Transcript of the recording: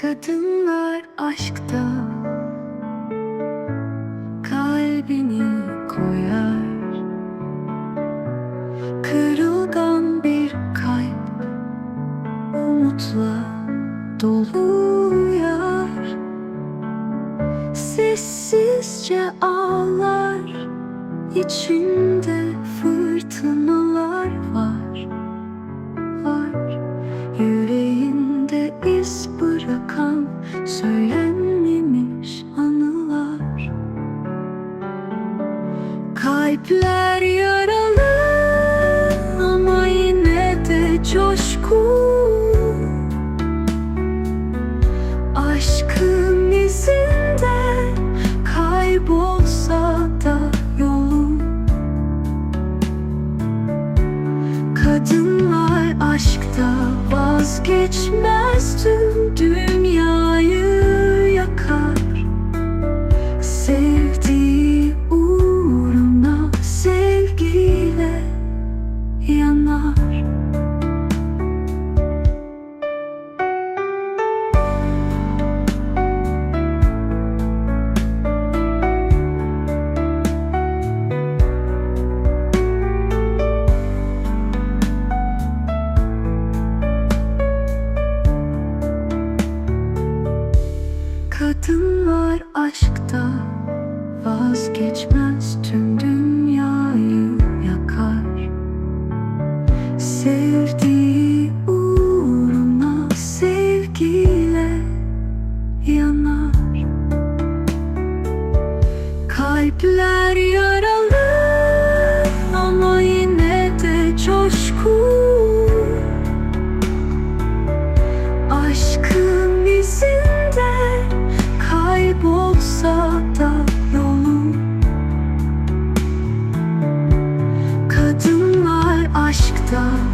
Kadınlar aşkta. Kalbini koyar. Kırılgan bir kalp umutla dolu Sessizce ağlar içinde fırtınalar iz bırakan söylenmemiş anılar. Kalpler yaralı ama yine de coşkun Aşkın izinde kaybolsa da yolum Kadınlar aşkta vazgeçmez Kadınlar aşkta vazgeçmez. Tüm dünyayı yakar. Sevdiği uğruna sevgiyle yanar. Kalpler yaralı Kadınlar